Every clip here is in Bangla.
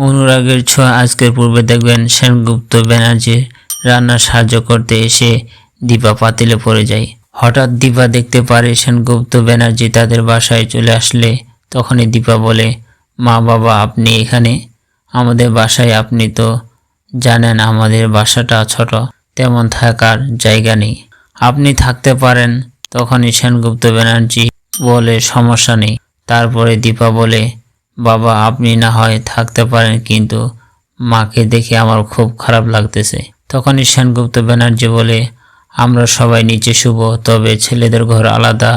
অনুরাগের ছোঁয়া আজকের পূর্বে দেখবেন সেনগুপ্ত ব্যানার্জি রান্না সাহায্য করতে এসে দীপা পাতিলে পড়ে যায়। হঠাৎ দীপা দেখতে পারে সেনগুপ্ত ব্যানার্জি তাদের বাসায় চলে আসলে, তখনই দীপা বলে, মা বাবা, আপনি এখানে? আমাদের বাসায় আপনি তো জানেন আমাদের বাসাটা ছোট, তেমন থাকার জায়গা নেই। আপনি থাকতে পারেন। তখনই সেনগুপ্ত ব্যানার্জি বলে, সমস্যা নেই। তারপরে দীপা বলে বাবা, আপনি না হয় থাকতে পারেন, কিন্তু মাকে দেখে আমার খুব খারাপ লাগতেছে। তখনই সেনগুপ্ত ব্যানার্জি বলে, আমরা সবাই নিচে শুভ তবে ছেলেদের ঘর আলাদা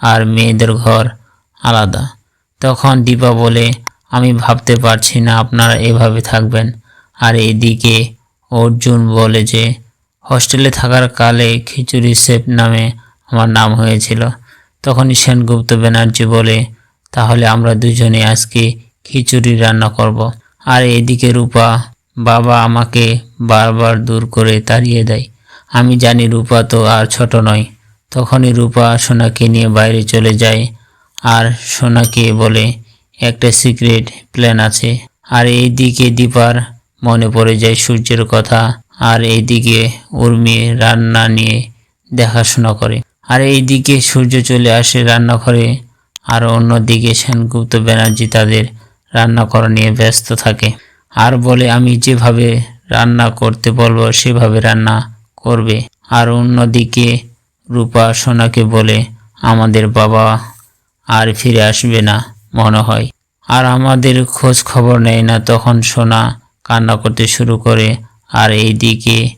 আর মেয়েদের ঘর আলাদা। তখন দীপা বলে, আমি ভাবতে পারছি না আপনারা এভাবে থাকবেন। আর এদিকে অর্জুন বলে যে, হস্টেলে থাকার কালে খিচুড়ি সেফ নামে আমার নাম হয়েছিল। তখনই সেনগুপ্ত ব্যানার্জি বলে তাহলে আমরা দুজনে আজকে খিচুড়ি রান্না করব। আর এদিকে রূপা, বাবা আমাকে বারবার দূর করে তাড়িয়ে দেয়। আমি জানি রূপা তো আর ছোট নয়। তখনই রূপা সোনাকে নিয়ে বাইরে চলে যায় আর সোনাকে বলে, একটা সিক্রেট প্ল্যান আছে। আর এইদিকে দীপার মনে পড়ে যায় সূর্যের কথা আর এইদিকে উর্মি রান্না নিয়ে দেখাশোনা করে। আর এইদিকে সূর্য চলে আসে রান্নাঘরে। আর অন্যদিকে সেনগুপ্ত ব্যানার্জি তাদের রান্না করা নিয়ে ব্যস্ত থাকে। আর বলে, আমি যেভাবে রান্না করতে বলব, সেভাবে রান্না করবে। আর অন্যদিকে রূপা সোনাকে বলে, আমাদের বাবা আর ফিরে আসবে না, মনে হয়। আর আমাদের খোঁজ খবর নেয় না, তখন সোনা কান্না করতে শুরু করে আর এইদিকে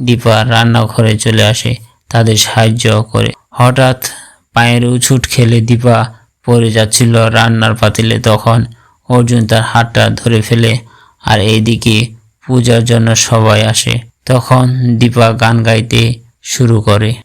দীপা রান্নাঘরে চলে আসে, তাদের সাহায্য করে। হঠাৎ পায়ের উছুট খেলে দীপা পড়ে যাচ্ছিল রান্নার পাতিলে তখন। অর্জুন তার হাতটা ধরে ফেলে, আর এইদিকে পূজার জন্য সবাই আসে। তখন দীপা গান গাইতে শুরু করে।